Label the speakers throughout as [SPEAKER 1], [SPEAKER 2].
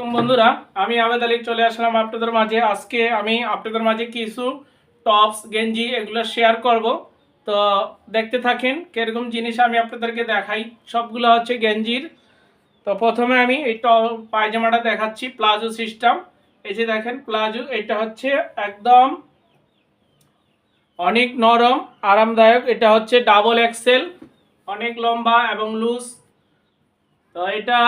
[SPEAKER 1] আলাইকুম বন্ধুরা, আমি আবেদ আলী চলে আসলাম আপনাদের মাঝে। আজকে আমি আপনাদের মাঝে কিছু টপস গেঞ্জি এগুলো শেয়ার করব। তো দেখতে থাকেন কীরকম জিনিস আমি আপনাদেরকে দেখাই। সবগুলো হচ্ছে গেঞ্জির। তো প্রথমে আমি এই টপ পায়জামাটা দেখাচ্ছি প্লাজো সিস্টেম এই যে দেখেন প্লাজো এটা হচ্ছে একদম অনেক নরম, আরামদায়ক। এটা হচ্ছে ডাবল এক্সেল অনেক লম্বা এবং লুজ তো এটা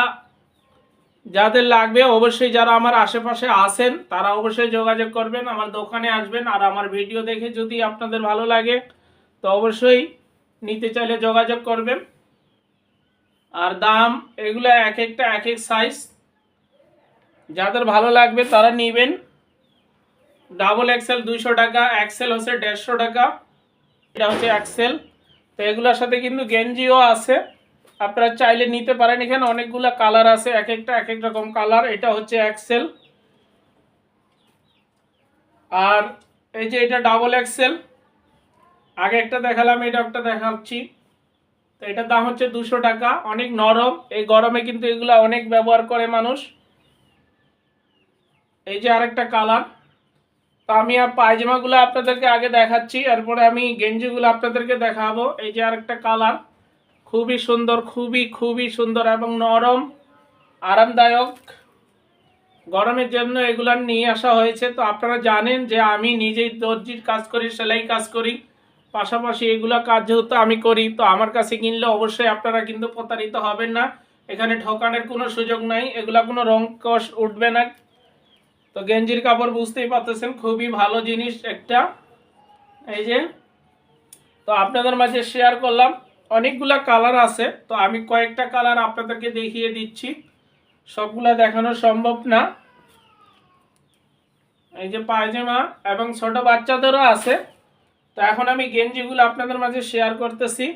[SPEAKER 1] যাদের লাগবে অবশ্যই যারা আমার আশেপাশে আছেন, তারা অবশ্যই যোগাযোগ করবেন, আমার দোকানে আসবেন, আর আমার ভিডিও দেখে যদি আপনাদের ভালো লাগে, তো অবশ্যই নিতে চাইলে যোগাযোগ করবেন। আর দাম এগুলো এক একটা, এক এক সাইজ যাদের ভালো লাগবে তারা নেবেন। ডাবল এক্সেল দুইশো টাকা এক্সেল হচ্ছে দেড়শো টাকা। এটা হচ্ছে এক্সেল তো এগুলোর সাথে কিন্তু গেঞ্জিও আছে। আপনারা চাইলে নিতে পারেন। এখানে অনেকগুলো কালার আছে, এক একটা, এক এক রকম কালার এটা হচ্ছে এক্সেল আর এই যে এটা ডাবল এক্সেল আগে একটা দেখালাম এটা একটা দেখাচ্ছি। তো এটার দাম হচ্ছে দুশো টাকা। অনেক নরম। এই গরমে কিন্তু এগুলা অনেক ব্যবহার করে মানুষ। এই যে আরেকটা কালার তো আমি আর পায়জামাগুলো আপনাদেরকে আগে দেখাচ্ছি। এরপরে আমি গেঞ্জিগুলো আপনাদেরকে দেখাবো। এই যে আরেকটা কালার খুবই সুন্দর, খুবই খুবই সুন্দর এবং নরম, আরামদায়ক। গরমের জন্য এগুলা নিয়ে আসা হয়েছে। তো আপনারা জানেন যে আমি নিজেই দর্জির কাজ করি, সেলাই কাজ করি। পাশাপাশি এগুলা কাজ যেহেতু আমি করি, তো আমার কাছে কিনলে অবশ্যই আপনারা কিন্তু প্রতারিত হবেন না। এখানে ঠকানোর কোনো সুযোগ নাই, এগুলা কোনো রং কষ উঠবে না। তো গেঞ্জির কাপড় বুঝতেই পারতেছেন, খুবই ভালো জিনিস একটা। এই যে, তো আপনাদের মাঝে শেয়ার করলাম। অনেকগুলা কালার আছে, তো আমি কয়েকটা কালার আপনাদেরকে দেখিয়ে দিচ্ছি। সবগুলা দেখানো সম্ভব না। এই যে পায়জামা এবং ছোট বাচ্চাদেরও আছে। তো এখন আমি গেঞ্জিগুলো আপনাদের মাঝে শেয়ার করতেছি।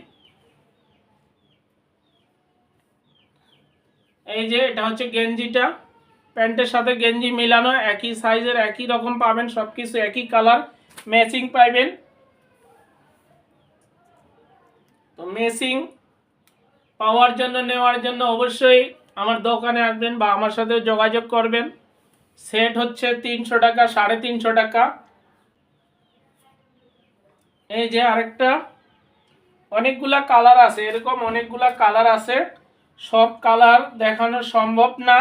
[SPEAKER 1] এই যে এটা হচ্ছে গেঞ্জিটা। প্যান্টের সাথে গেঞ্জি মিলানো, একই সাইজের একই রকম পাবেন সব কিছু একই কালার ম্যাচিং পাইবেন। তো মেসিং পাওয়ার জন্য, নেওয়ার জন্য অবশ্যই আমার দোকানে আসবেন বা আমার সাথে যোগাযোগ করবেন। সেট হচ্ছে তিনশো টাকা, সাড়ে তিনশো টাকা। এই যে আরেকটা, অনেকগুলা কালার আছে, এরকম অনেকগুলা কালার আছে। সব কালার দেখানো সম্ভব না।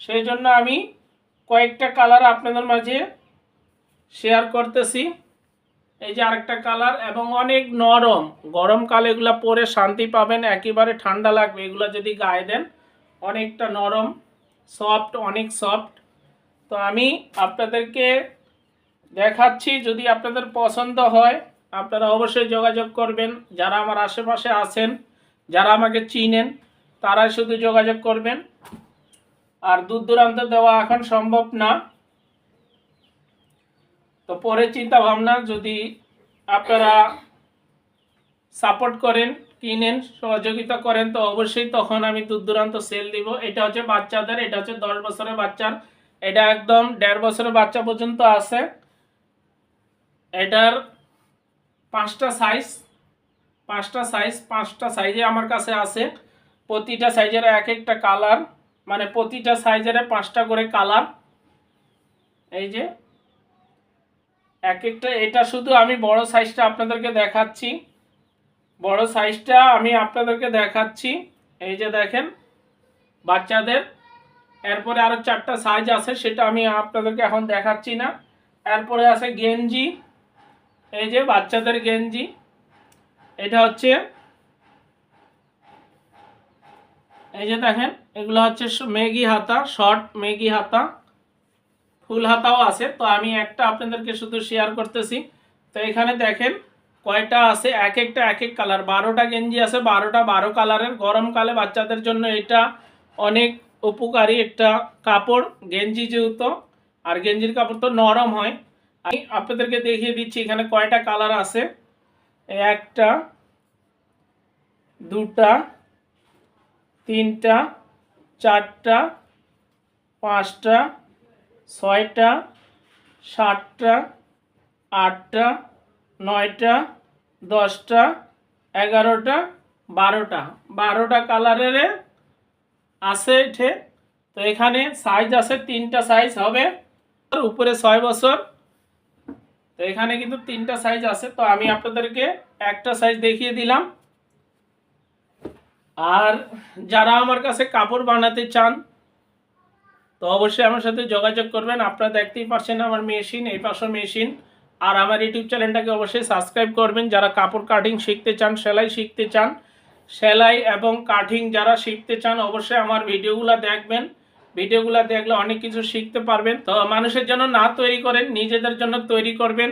[SPEAKER 1] সেই জন্য আমি কয়েকটা কালার আপনাদের মাঝে শেয়ার করতেছি। এই যে আরেকটা কালার এবং অনেক নরম। গরমকালে এগুলো পরে শান্তি পাবেন, একেবারে ঠান্ডা লাগবে। এগুলো যদি গায়ে দেন, অনেকটা নরম, সফট, অনেক সফট। তো আমি আপনাদেরকে দেখাচ্ছি, যদি আপনাদের পছন্দ হয়, আপনারা অবশ্যই যোগাযোগ করবেন। যারা আমার আশেপাশে আছেন, যারা আমাকে চিনেন, তারাই শুধু যোগাযোগ করবেন। আর দূর দূরান্ত দেওয়া এখন সম্ভব না। তো পরে চিন্তা ভাবনা যদি আপনারা সাপোর্ট করেন, কিনেন, সহযোগিতা করেন, তো অবশ্যই তখন আমি দূর দূরান্ত সেল দিব। এটা হচ্ছে বাচ্চাদের, এটা হচ্ছে দশ বছরের বাচ্চার। এটা একদম দেড় বছরের বাচ্চা পর্যন্ত আছে। এটার পাঁচটা সাইজ পাঁচটা সাইজ পাঁচটা সাইজে আমার কাছে আছে। প্রতিটা সাইজের এক একটা কালার মানে প্রতিটা সাইজের পাঁচটা করে কালার এই যে এক একটা এটা শুধু আমি বড় সাইজটা আপনাদেরকে দেখাচ্ছি। বড় সাইজটা আমি আপনাদেরকে দেখাচ্ছি। এই যে দেখেন, বাচ্চাদের। এরপরে আরও চারটা সাইজ আছে, সেটা আমি আপনাদেরকে এখন দেখাচ্ছি না। এরপরে আছে গেঞ্জি। এই যে বাচ্চাদের গেঞ্জি। এটা হচ্ছে, এই যে দেখেন, এগুলো হচ্ছে মেগি হাতা শর্ট মেগি হাতা। ফুল হাতাও আছে, তো আমি একটা আপনাদেরকে শুধু শেয়ার করতেছি। তো এখানে দেখেন কয়টা আছে? এক একটা, এক এক কালার বারোটা গেঞ্জি আছে, বারোটা বারো কালারের গরমকালে বাচ্চাদের জন্য এটা অনেক উপকারী একটা কাপড়, গেঞ্জি যেহেতু, আর গেঞ্জির কাপড় তো নরম হয়। আমি আপনাদেরকে দেখিয়ে দিচ্ছি এখানে কয়টা কালার আছে। একটা, দুটা, তিনটা, চারটা, পাঁচটা ছয়টা, সাতটা, আটটা, নয়টা, দশটা, এগারোটা, বারোটা। বারোটা কালারের আছে এঠে। তো এখানে সাইজ আছে, তিনটা সাইজ হবে। উপরে ছয় বছর। তো এখানে কিন্তু তিনটা সাইজ আছে। তো আমি আপনাদেরকে একটা সাইজ দেখিয়ে দিলাম। আর যারা আমার কাছে কাপড় বানাতে চান তো অবশ্যই আমার সাথে যোগাযোগ করবেন। আপনারা দেখতেই পাচ্ছেন আমার মেশিন, এই পাশে মেশিন। আর আমার ইউটিউব চ্যানেলটাকে অবশ্যই সাবস্ক্রাইব করবেন। যারা কাপড় কাটিং শিখতে চান, সেলাই শিখতে চান, সেলাই এবং কাটিং যারা শিখতে চান, অবশ্যই আমার ভিডিওগুলো দেখবেন। ভিডিওগুলো দেখলে অনেক কিছু শিখতে পারবেন। তো মানুষের জন্য না তৈরি করেন, নিজেদের জন্য তৈরি করবেন।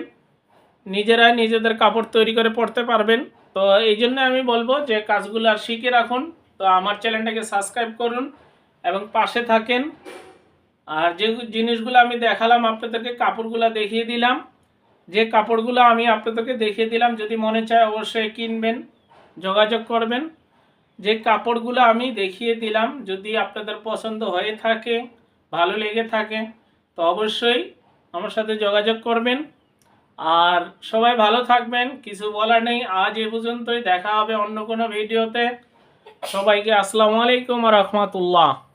[SPEAKER 1] নিজেরা নিজেদের কাপড় তৈরি করে পড়তে পারবেন। তো এই জন্য আমি বলব যে কাজগুলো শিখে রাখুন। তো আমার চ্যানেলটাকে সাবস্ক্রাইব করুন এবং পাশে থাকেন। আর যে জিনিসগুলো আমি দেখালাম, আপনাদেরকে কাপড়গুলো দেখিয়ে দিলাম। যে কাপড়গুলো আমি আপনাদেরকে দেখিয়ে দিলাম, যদি মনে চায় অবশ্যই কিনবেন, যোগাযোগ করবেন। যে কাপড়গুলো আমি দেখিয়ে দিলাম, যদি আপনাদের পছন্দ হয়ে থাকে, ভালো লেগে থাকে, তো অবশ্যই আমার সাথে যোগাযোগ করবেন। আর সবাই ভালো থাকবেন, কিছু বলার নেই। আজ এ পর্যন্তই, দেখা হবে অন্য কোনো ভিডিওতে। সবাইকে আসসালামু আলাইকুম রহমতুল্লাহ।